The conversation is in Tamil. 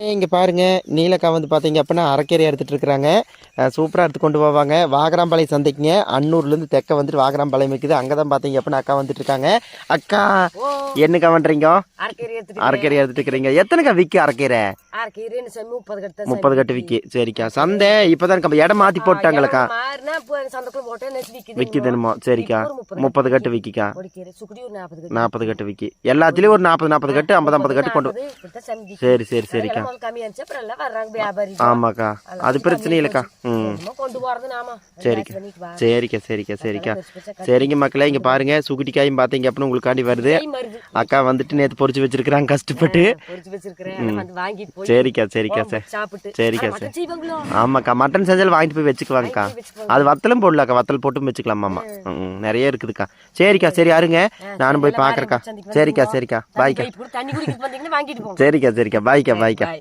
இங்கே பாருங்க நீலக்கா வந்து பார்த்தீங்க அப்படின்னா அரைக்கீரை எடுத்துகிட்டு இருக்கிறாங்க. சூப்பராக எடுத்து கொண்டு போவாங்க. வாகராம்பாளையம் சந்தைக்குங்க. அன்னூர்லேருந்து தெக்க வந்துட்டு வாகராம்பாளையம் இருக்குது. அங்கே தான் பார்த்தீங்க அப்படின்னா அக்கா வந்துட்டு இருக்காங்க. அக்கா என்னக்கா பண்ணுறீங்க அரைக்கீரை எடுத்துட்டு இருக்கிறீங்க எத்தனைக்கா விற்கி அரைக்கீரை? முப்பது கட்டு விற்கி சரிக்கா. சந்தை இப்போதான் இடம் மாற்றி போட்டாங்களக்கா? விற்கிதுனுமோ சரிக்கா. முப்பது கட்டு ஒரு நாற்பது கட்டு. விற்கி எல்லாத்துலேயும் ஒரு நாற்பது நாற்பது கட்டு ஐம்பது ஐம்பது கட்டு கொண்டு சரி சரி சரிக்கா. ஆமாக்கா. அது பிரச்சனை இல்லைக்கா. சரிக்கா. சரிக்கா சரிக்கா சரிக்கா. சரிங்க மக்களே இங்கே பாருங்க சுகுட்டிக்காயும் பார்த்தீங்க அப்படின்னு உங்களுக்காண்டி வருது. அக்கா வந்துட்டு நேற்று பொரிச்சு வச்சிருக்கிறாங்க கஷ்டப்பட்டு. சரிக்கா சரிக்கா சரி. சரிக்கா செய்வாங்களோ? ஆமாக்கா மட்டன் செஞ்சாலும் வாங்கிட்டு போய் வச்சுக்குவாங்கக்கா. வச்சுக்குவாங்க. அது வத்தலும் போடலாக்கா வத்தல் போட்டும் வச்சுக்கலாமாம்மா ம். நிறைய இருக்குதுக்கா. சரிக்கா சரி அருங்க. நானும் போய் பார்க்குறேக்கா சரிக்கா சரிக்கா. பாய்க்கா. சரிக்கா சரிக்கா. பாய்க்கா பாய்க்கா. பாய்.